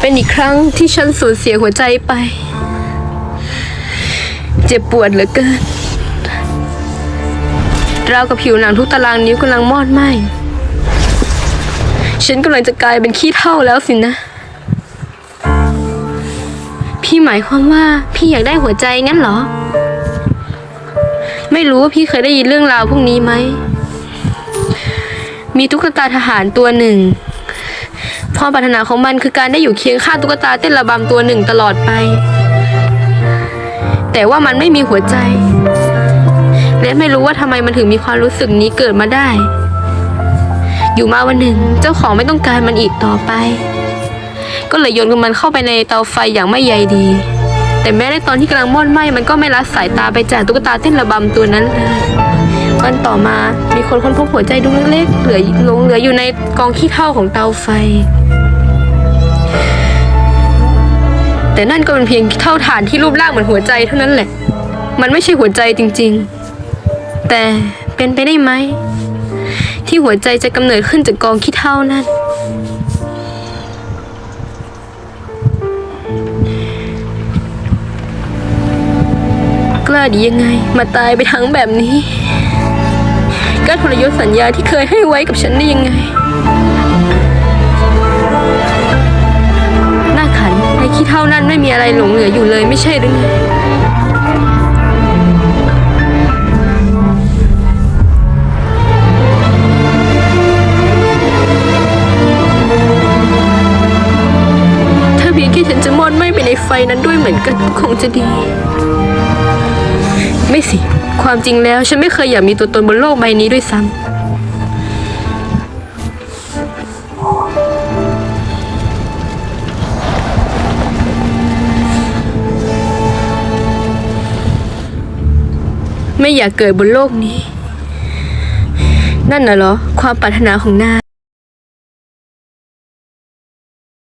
เป็นอีกครั้งที่ฉันสูญเสียหัวใจไป เจ็บปวดเหลือเกินราวกับผิวหนังทุกตารางนิ้วกำลังมอดไหม้ฉันกำลังจะกลายเป็นขี้เท่าแล้วสินะ พี่หมายความว่าพี่อยากได้หัวใจงั้นเหรอ ไม่รู้ว่าพี่เคยได้ยินเรื่องราวพวกนี้ไหม มีตุ๊กตาทหารตัวหนึ่ง ความปรารถนาของมันคือการได้อยู่เคียงข้างตุ๊กตาเต้นระบำตัวหนึ่งตลอดไป แต่ว่ามันไม่มีหัวใจ และไม่รู้ว่าทำไมมันถึงมีความรู้สึกนี้เกิดมาได้ อยู่มาวันหนึ่ง เจ้าของไม่ต้องการมันอีกต่อไป ก็เลยโยนมันเข้าไปในเตาไฟอย่างไม่ใยดี แต่แม้ในตอนที่กำลังมอดไหม้มันก็ไม่ละสายตาไปจากตุ๊กตาเต้นระบำตัวนั้นเลย วันต่อมา มีคนค้นพบหัวใจดวงเล็กๆเหลือหลงเหลืออยู่ในกองขี้เถ้าของเตาไฟ แต่นั่นก็เป็นเพียงเท่าฐานที่รูปร่างเหมือนหัวใจเท่านั้นแหละ มันไม่ใช่หัวใจจริง ๆ แต่เป็นไปได้ไหม ที่หัวใจจะกำเนิดขึ้นจากกองขี้เถ้านั่นกล้าดียังไง มาตายไปทั้งแบบนี้ ทรยศสัญญาที่เคยให้ไว้กับฉันได้ยังไง หน้าขันในขี้เท่านั้นไม่มีอะไรหลงเหลืออยู่เลยไม่ใช่หรือไงถ้าเพียงแค่ฉันจะมอดไหม้ไปในไฟนั้นด้วยเหมือนกันคงจะดี ความจริงแล้ว ฉันไม่เคยอยากมีตัวตนบนโลกใบนี้ด้วยซ้ำไม่อยากเกิดบนโลกนี้ นั่นน่ะเหรอ ความปรารถนาของนาย